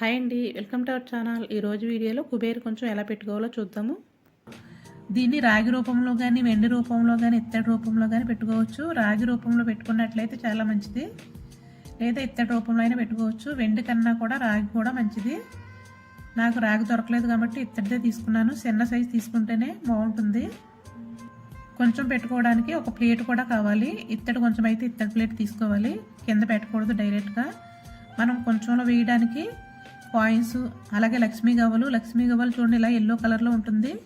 Hi అండి welcome to our channel. ఈరోజు వీడియోలో కుబేర్ కొంచెం ఎలా పెట్టుకోవాలో చూద్దాము. దీన్ని రాగి రూపంలో కానీ వెండి రూపంలో కానీ ఇత్తడి రూపంలో కానీ పెట్టుకోవచ్చు. రాగి రూపంలో పెట్టుకున్నట్లయితే చాలా మంచిది. లేదా ఇత్తడి రూపంలో అయినా పెట్టుకోవచ్చు. వెండి కన్నా కూడా రాగి కూడా మంచిది. నాకు రాగి దొరకలేదు కాబట్టి ఇత్తడిదే తీసుకున్నాను. చిన్న సైజు తీసుకుంటేనే బాగుంటుంది. కొంచెం పెట్టుకోవడానికి ఒక ప్లేట్ కూడా కావాలి. ఇత్తడి కొంచెం అయితే ఇత్తడి ప్లేట్ తీసుకోవాలి. కింద పెట్టకూడదు డైరెక్ట్గా. మనం కొంచెంలో వేయడానికి కాయిన్స్ అలాగే లక్ష్మీ గవ్వలు. లక్ష్మీ గవ్వలు చూడండి ఇలా ఎల్లో కలర్లో ఉంటుంది.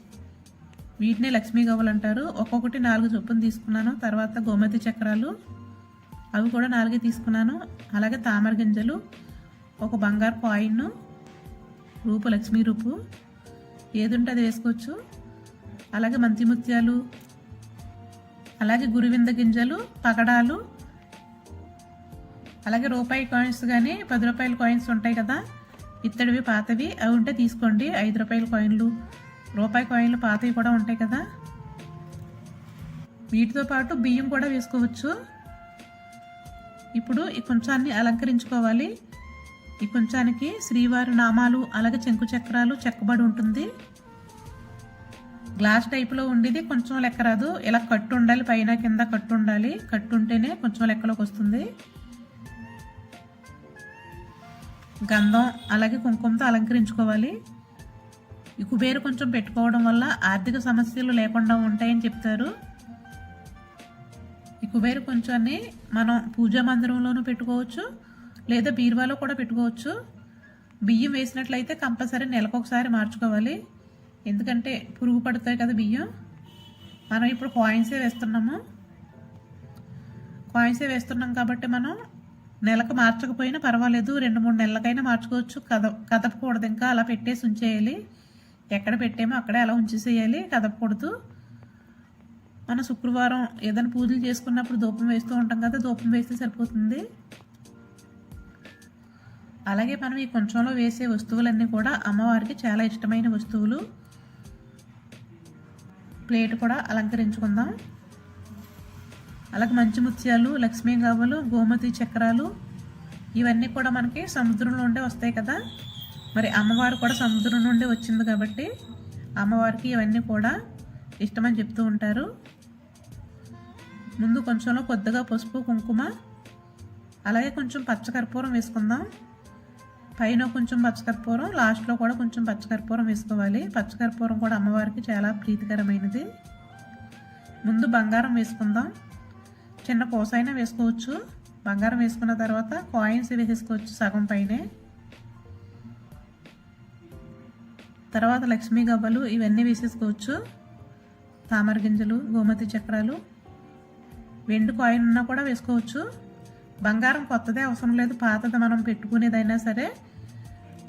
వీటినే లక్ష్మీ గవ్వలు అంటారు. ఒక్కొక్కటి నాలుగు చొప్పున తీసుకున్నాను. తర్వాత గోమతి చక్రాలు. అవి కూడా నాలుగే తీసుకున్నాను. అలాగే తామర గింజలు. ఒక బంగారు కాయిన్ రూపు లక్ష్మీ రూపు. ఏది ఉంటే అది వేసుకోవచ్చు. అలాగే మంచి ముత్యాలు అలాగే గురువింద గింజలు పగడాలు. అలాగే రూపాయి కాయిన్స్ కానీ పది రూపాయల కాయిన్స్ ఉంటాయి కదా. ఇత్తడివి పాతవి. అవి ఉంటే తీసుకోండి. ఐదు రూపాయల కాయిన్లు. రూపాయి కాయిన్లు పాతవి కూడా ఉంటాయి కదా. వీటితో పాటు బియ్యం కూడా వేసుకోవచ్చు. ఇప్పుడు ఈ కొంచాన్ని అలంకరించుకోవాలి. ఈ కొంచానికి శ్రీవారి నామాలు అలాగే చెంకు చక్రాలు చెక్కబడి ఉంటుంది. గ్లాస్ టైప్లో ఉండేది కొంచెం లెక్క రాదు. ఇలా కట్టు ఉండాలి పైన కింద కట్టు ఉండాలి. కట్టు ఉంటేనే కొంచెం లెక్కలోకి వస్తుంది. గంధం అలాగే కుంకుమతో అలంకరించుకోవాలి. ఈ కుబేరు కొంచెం పెట్టుకోవడం వల్ల ఆర్థిక సమస్యలు లేకుండా ఉంటాయని చెప్తారు. ఈ కుబేరు కొంచెాన్ని మనం పూజా మందిరంలోనూ పెట్టుకోవచ్చు లేదా బీరువాలో కూడా పెట్టుకోవచ్చు. బియ్యం వేసినట్లయితే కంపల్సరీ నెలకొకసారి మార్చుకోవాలి. ఎందుకంటే పురుగు పడతాయి కదా బియ్యం. మనం ఇప్పుడు కాయిన్సే వేస్తున్నాము. కాయిన్సే వేస్తున్నాం కాబట్టి మనం నెలకు మార్చకపోయినా పర్వాలేదు. రెండు మూడు నెలలకైనా మార్చుకోవచ్చు. కద కదపకూడదు ఇంకా. అలా పెట్టేసి ఉంచేయాలి. ఎక్కడ పెట్టామో అక్కడే అలా ఉంచేసేయాలి. కదపకూడదు. మన శుక్రవారం ఏదైనా పూజలు చేసుకున్నప్పుడు ధూపం వేస్తూ ఉంటాం కదా ధూపం వేస్తే సరిపోతుంది. అలాగే మనం ఈ కొంచెంలో వేసే వస్తువులన్నీ కూడా అమ్మవారికి చాలా ఇష్టమైన వస్తువులు. ప్లేట్ కూడా అలంకరించుకుందాం. అలాగే మంచి ముత్యాలు లక్ష్మీ గవ్వలు గోమతి చక్రాలు ఇవన్నీ కూడా మనకి సముద్రంలో ఉండే వస్తాయి కదా. మరి అమ్మవారు కూడా సముద్రం నుండి వచ్చింది కాబట్టి అమ్మవారికి ఇవన్నీ కూడా ఇష్టమని చెప్తూ ఉంటారు. ముందు కొంచెంలో కొద్దిగా పసుపు కుంకుమ అలాగే కొంచెం పచ్చకర్పూరం వేసుకుందాం. పైన కొంచెం పచ్చకర్పూరం లాస్ట్లో కూడా కొంచెం పచ్చకర్పూరం వేసుకోవాలి. పచ్చకర్పూరం కూడా అమ్మవారికి చాలా ప్రీతికరమైనది. ముందు బంగారం వేసుకుందాం. చిన్న అయినా వేసుకోవచ్చు. బంగారం వేసుకున్న తర్వాత కాయిన్స్ వేసేసుకోవచ్చు సగం పైనే. తర్వాత లక్ష్మీ గవ్వలు ఇవన్నీ వేసేసుకోవచ్చు. తామర గింజలు గోమతి చక్రాలు. వెండి కాయిన్ ఉన్నా కూడా వేసుకోవచ్చు. బంగారం కొత్తదే అవసరం లేదు. పాతది మనం పెట్టుకునేదైనా సరే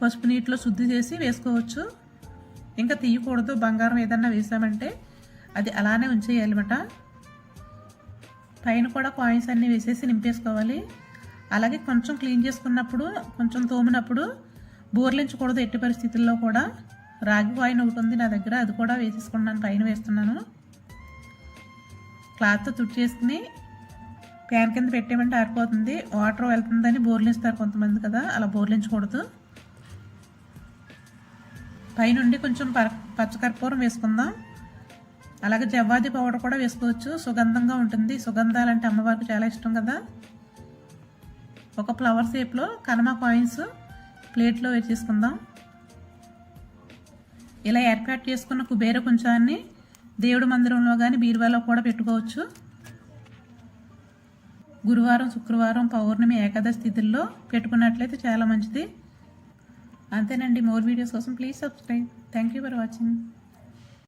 పసుపు నీటిలో శుద్ధి చేసి వేసుకోవచ్చు. ఇంకా తీయకూడదు. బంగారం ఏదన్నా వేసామంటే అది అలానే ఉంచేయాలన్నమాట. పైన కూడా కాయిన్స్ అన్నీ వేసేసి నింపేసుకోవాలి. అలాగే కొంచెం క్లీన్ చేసుకున్నప్పుడు కొంచెం తోమినప్పుడు బోర్లించకూడదు ఎట్టి పరిస్థితుల్లో కూడా. రాగి కాయిన్ ఒకటి ఉంది నా దగ్గర అది కూడా వేసేసుకున్నాను పైన వేస్తున్నాను. క్లాత్తో తుడిచేసుకుని ప్యాన్ కింద పెట్టేమంటే ఆరిపోతుంది. వాటర్ వెళ్తుందని బోర్లిస్తారు కొంతమంది కదా అలా బోర్లించకూడదు. పైనుండి కొంచెం పచ్చకర్పూరం వేసుకుందాం. అలాగే జవ్వాది పౌడర్ కూడా వేసుకోవచ్చు. సుగంధంగా ఉంటుంది. సుగంధాలు అంటే అమ్మవారికి చాలా ఇష్టం కదా. ఒక ఫ్లవర్ షేప్లో కనమ కాయిన్స్ ప్లేట్లో వేసేసుకుందాం ఇలా ఏర్పాటు చేసుకున్న కుబేర కొంచాన్ని దేవుడి మందిరంలో కానీ బీరువాలో కూడా పెట్టుకోవచ్చు. గురువారం శుక్రవారం పౌర్ణమి ఏకాదశి స్థితుల్లో పెట్టుకున్నట్లయితే చాలా మంచిది. అంతేనండి. మోర్ వీడియోస్ కోసం please subscribe. Thank you for watching